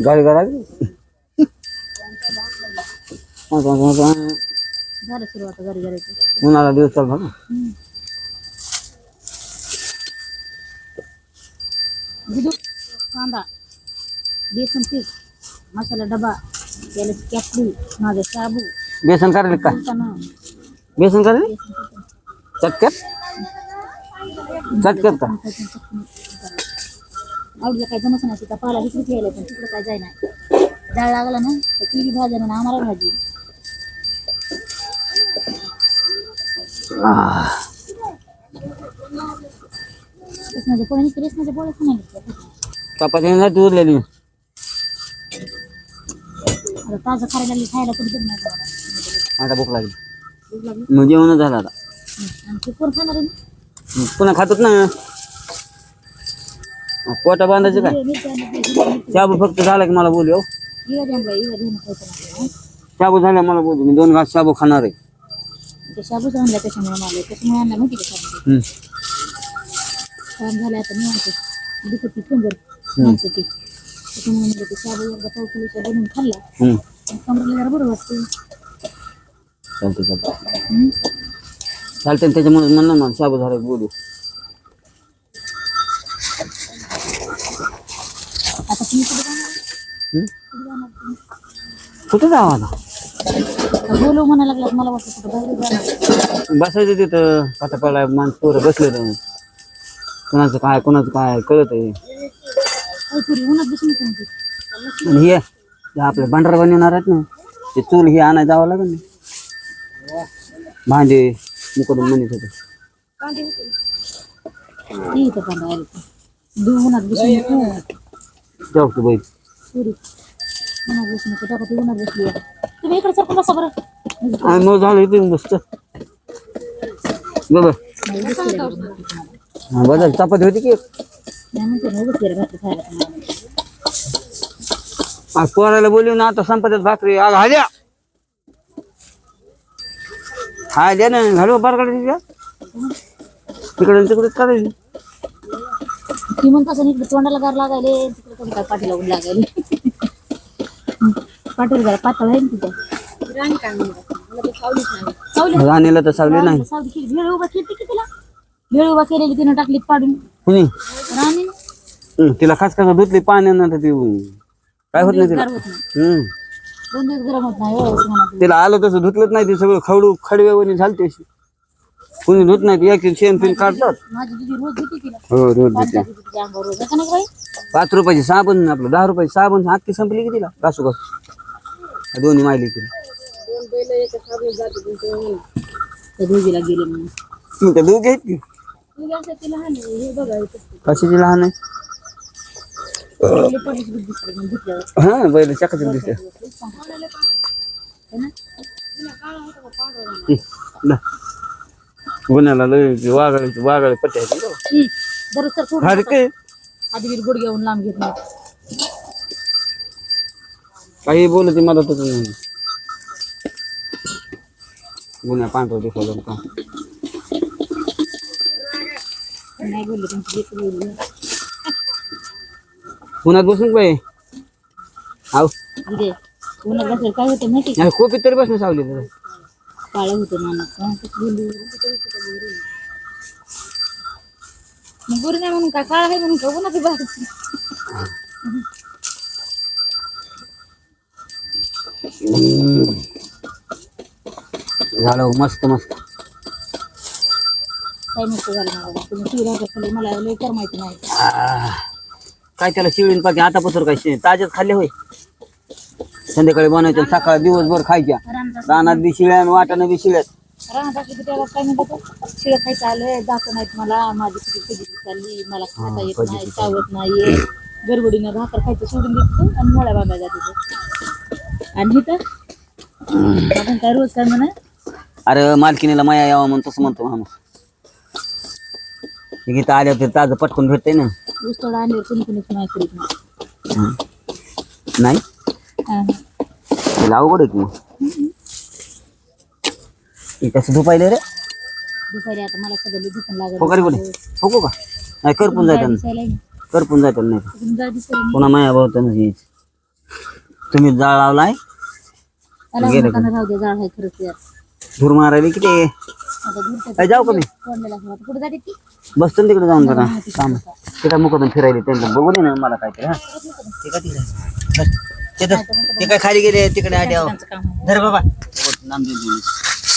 गाडी करावी झालं सुरुवात घरी घरायचं उन्हाळा दिवस चालू ना। दूध कांदा बेसन पीठ मसाला डबा तेलाची कॅपली माझा शाबू बेसन करायला का फुलताना बेसन करायला चटक्यात चटक्यात का? आवडीला काय जमत नाही तिचा पाला विक्रीत यायला पण तिकडे काय जाय नाही डाळ लागला ना तर ती बी भाज्या ना आम्हाला भाजी. कृष्णाच्या पोळ्या नाही कृष्णाच्या पोळ्याच नाही घेतल्या. चपाती नाही. ती उरलेली आता ताजं खायला खायला कधी जमणार नाही मला. आता भूक लागली. भूक लागली? मग जेवण झालं आता. आणि ते कोण खाणार आहे ना? पुन्हा खातोच ना. पोटा बांधायचं काय शाबू फक्त झाला की मला बोलू हो. शाबू झाला मला बोलू मी दोन घास शाबू खाणार आहे ते आणला त्याच्यामुळे मला त्याच्यामुळे आणला माहिती का शाबू हम्म. काम झालं आता फिंगर ती त्याच्यामुळे म्हणजे ते शाबू एकदा पाव किलोचा बनवून खाल्ला हम्म. कमरेला जरा बरं वाटतं चालते चालते हं? चालते त्याच्यामुळे म्हणलं मला शाबू झाला की बोलू आता तुम्ही कुठे जाणार हम्म? कुठे जावं आता? बोलव म्हणायला लागलात मला वाटतं बसायचं तिथं पाटापाला माणसं पोरं बसले तर. कोणाचं काय कोणाचं काय कळत आहे हे आपले भांडार बनवणार आहेत ना ते चूल हे आणायला जावं लागेल ना. भांडे मुकडून म्हणत होते जाऊ तू बाई. सुरी उन्हात बसून येतो टाका ती उन्हात बसली आहे. तुम्ही इकडे सरकून बसा बरं. आणि मग झालं इथे बघ. नाही. हा बदल चपाती होती की नाही म्हणते ना, उगाच खायला. आज पोराला बोलून आता संपत्यात भाकरी. आग हाल्या हाल्या ना घालू बार काढायची तिकडे तिकडेच असं इकडे तोंडाला गार लागायले तिकडे कोणी काय पाठी लावून लागायले? पाठीवर जरा पातळ आहे ना तिथं. राणी काय म्हणतात सावली? राणीला तर सावली नाही. सावली भेळ उभा केली की तिला? भेळ उभा केलेली तिनं टाकली पाडून. कुणी? राणी? तिला खास खास धुतली पाण्यानं तर ती काय होत नाही तिला? हम्म. दोन दिवस गरम होत नाही हो, तिला आलं तसं धुतलंच नाही ते सगळं खडू खडव्यावणी झालते अशी. कुणी नाही एक शेण पिन काढतात माझी दिदी रोज तिला. हो रोज पाच देते जाती अंगावर रोज. असं नाही बाई. पाच रुपयाची साबण आपलं दहा रुपयाची साबण हातकी संपली की तिला? घासू घासू. दोन्ही मायली तिला. त्या दोघीला गेले म्हणून. मग त्या दोघे आहेत की? तू असं तिला हा नाही, हे बघा इथं. कशाची लहान आहे? पहिले पडलीच बुद्धी दिसली मग धुतल्यावर. हा बैल चकाचक दिसते. है ना? हं, ला. गुन्ह्याला लय वाघाळी वाघाळी पट्टे आहेत ना. हं. दररोज तर सोडून भारी काय? आधी वीर गुडघ्याहून लांब घेत नाही काही बोलत आहे मला पांढरा दिसला का? नाही बोलले तुमची लेकरं बोलली. पुण्यात बसून बाई? आव म्हणजे उन्हात बसल्यावर काय होतं माहिती नाही कोपीत तरी बसून सावली तर काळं होतं नाना का कसं बोलली. मग गोरी नाही म्हणून काय काळा आहे म्हणून का उन्हाचं बाहेर झालं मस्त मस्त. काय मस्त झालं मला तुम्ही ती मला लय कर माहिती नाही. आह, काय त्याला शिळीन पाकी आता पत्र काय शे- ताजेच खाल्ले होय. संध्याकाळी बनायच्या सकाळ दिवसभर खायच्या. रानात बी शिळ्या आणि वाटानं बी शिळ्यात. रानात असली की त्याला काय म्हणतात शिळ खायचं आलंय दाखव नाहीत मला. माझी किती कधी चालली? मला खाता येत नाही चावत नाही गडबडीनं भाकर खायचं सोडून देतो आणि मोळ्या बांधायला जाते आणि इथं आपण काय रोज काय म्हणा अरे मालकीनीला माया यावा म्हणून तसं म्हणतो माणूस. गीता आल्या ते ताजं पटकून भेटते ना. ऊस थोडा आणल्यावर कोणी कोणीच नाही करीत नाही. नाही. तिला अवघड आहे की मग. हे कसं झोपायले रे? दुपारी आता मला सगळं कोणी? फोकू का? नाही करपून दिसायला येईल. करपून नाही तिकडून जाळ दिसायला पुन्हा माया भाऊ त्यांना यायचं तुम्ही जाळ लावलाय? त्याला गेलं म्हणताना राहू दे जाळ आहे खरंच यार. धूर मारायला किती आहे? आता दूर तर काय जाऊ का मी तोडलेला आहे. आता कुठे जाते ती? बसतो ना तिकडे जाऊन जरा. काम ते काय मुखातून फिरायले त्यांना बघू दे ना मला काय हा. ते काय तिकडे. बस. ते तर- ते काय खाली गेले तिकडे. त्यांचं काम आहे. धर बाबा. नाम देऊन देऊन.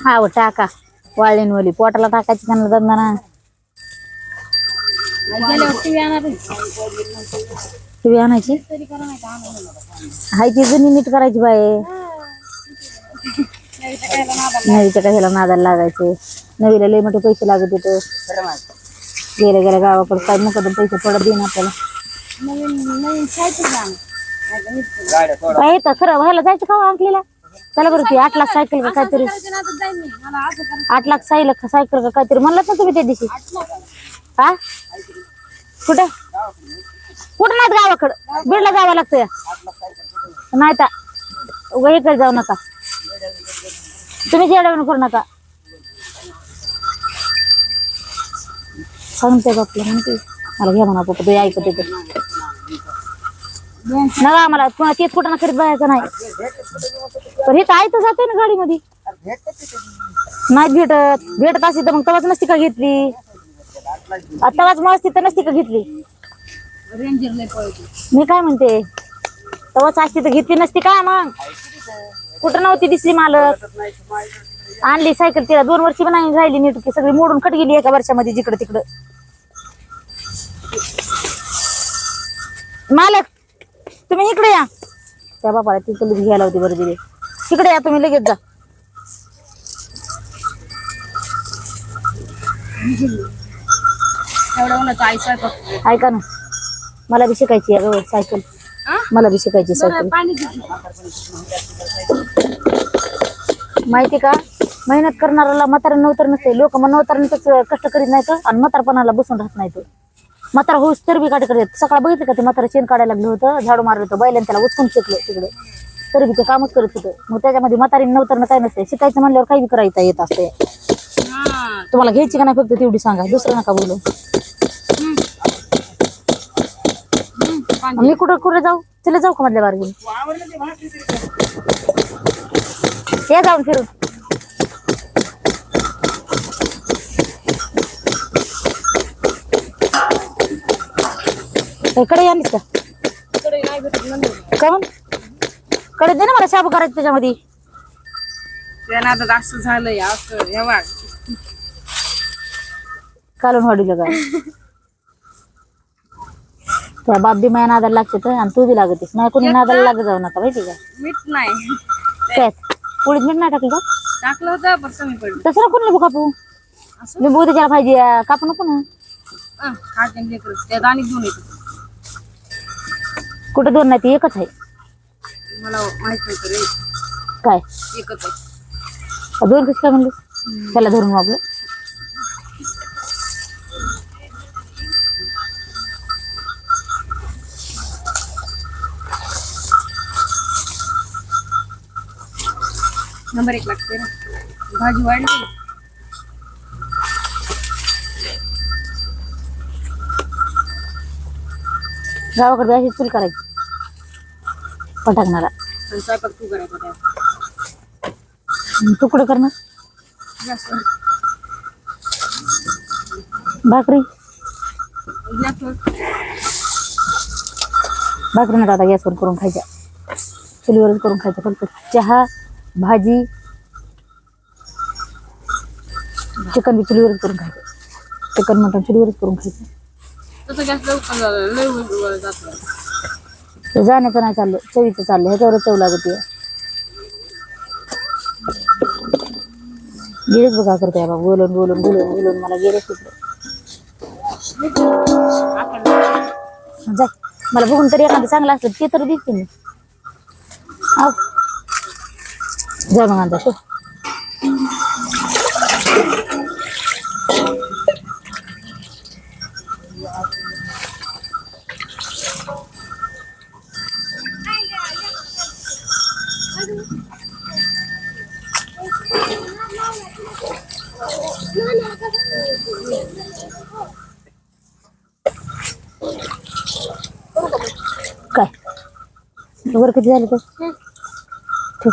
हा हो टाका. वाळलेनवली. पोटाला टाकायची त्यांना दंदा ना टीव्ही आणायची? हाय ती जुनी नीट करायची बाय नवीच्या कशाला नादाला लागायचे? नवीला लय मोठे पैसे लागत होते. गेल्या गेल्या गावाकडे काय मुकदम पैसे पडत देईन आपल्याला. काय येतं खरं व्हायला जायचं का हो अंकलीला? चला बरं की आठ लाख सायकल का काहीतरी आठ लाख सायकल सायकल का काहीतरी म्हणलात ना तुम्ही त्या दिवशी. हा? कुठे? कुठं नाहीत गावाकडं? बीडला जावं लागतं नाही तर उगा इकडे जाऊ नका. तुम्ही जेवण करू नका. सांगते बापला म्हणते मला घ्या म्हणा पप्पा ते ऐकत येते नका आम्हाला पुन्हा तेच कुठं ना करीत बघायचं नाही. पण हे तर जाते ना गाडीमध्ये? नाही भेटत. भेटत असती तर मग तवाच नसती का घेतली? तवाच मग असती तर नसती का घेतली? मी काय म्हणते? तवाच असती तर घेतली नसती का मग? कुठं नव्हती दिसली मालक? आणली सायकल तिला. दोन वर्षी पण नाही राहिली नीट. की सगळी मोडून कट गेली एका वर्षामध्ये जिकडं तिकडं. मालक तुम्ही इकडे या. त्या बापाला ती घ्यायला होती बरं दिली तिकडे या तुम्ही लगेच जा. ऐका ना. मला बी शिकायची आहे गं सायकल. मला बी शिकायची सायकल. माहिती का? मेहनत करणाऱ्याला म्हातारा नवतर नसते लोक मग नवतरच कष्ट करीत नाही का? आणि म्हातारपणाला बसून राहत नाही तो. म्हातारा होऊस तर बी काटे करत सकाळ बघितलं का ते म्हातारा शेण काढायला लागलं होतं? झाडू मारलं होतं. बैलांनी त्याला उचकून शिकलं तिकडे. तरी बी ते कामच करत होतं. मग त्याच्यामध्ये म्हातारी नवतरनं काय नसते शिकायचं म्हणल्यावर काही बी करायचं येत असते तुम्हाला घ्यायची का नाही फक्त तेवढी सांगा. दुसरं नका बोलू. मी कुठं कुठं जाऊ? चला जाऊ का मधल्या बारगी या जाऊन फिरून. ए, कडे आलीस का का कडे दे ना मला शाबू करायचं त्याच्यामध्ये. त्यांना आता जास्त झालंय असं हेवा कालून वाढीलं त्या बाप बी माया नादाला लागते तर आणि तू बी लागतेस नाही कोणी नादाला लागत जाऊ नका माहिती का? मीठ नाही. काय पोळीत मीठ नाही टाकलं का? टाकलं होतं पण कमी पडलं. तसं नको लिंबू कापू. लिंबू त्याच्याला पाहिजे कापू नको ना. अं, खाते आणि लेकरं. त्यात आणि घेऊन येतो कुठे दोन नाही ती एकच आहे. मला माहीत नव्हतं रे काय? एकच आहे. दोन कशी काय म्हणलीस त्याला धरून आपलं नंबर एक लागते ना. भाजी वाढली. गावाकडे अशी चूल करायची. पटाकणारा आणि स्वयंपाक तू करायचा त्या तुकडं करणार? गॅसवर भाकरी भाकरी करून खायच्या. चुलीवरच करून खायच्या फक्त चहा भाजी चिकन बी चुलीवरच करून खायचं. चिकन मटन चुलीवरच करून खायचं. तसं गॅस लवकर झालं लय वेळ जातं. ते जाण्याचं नाही चाललं. चवीचं चाललं ह्याच्यावर चव लागते. गेलेच बघा करते बाबा. बोलून बोलून बोलून बोलून मला गेलेच तिकडे. जाय. मला बघून तरी एखादं चांगलं असलं ते तर दिसते मी. जा मग आता काय? वर किती झाले तर ठेव.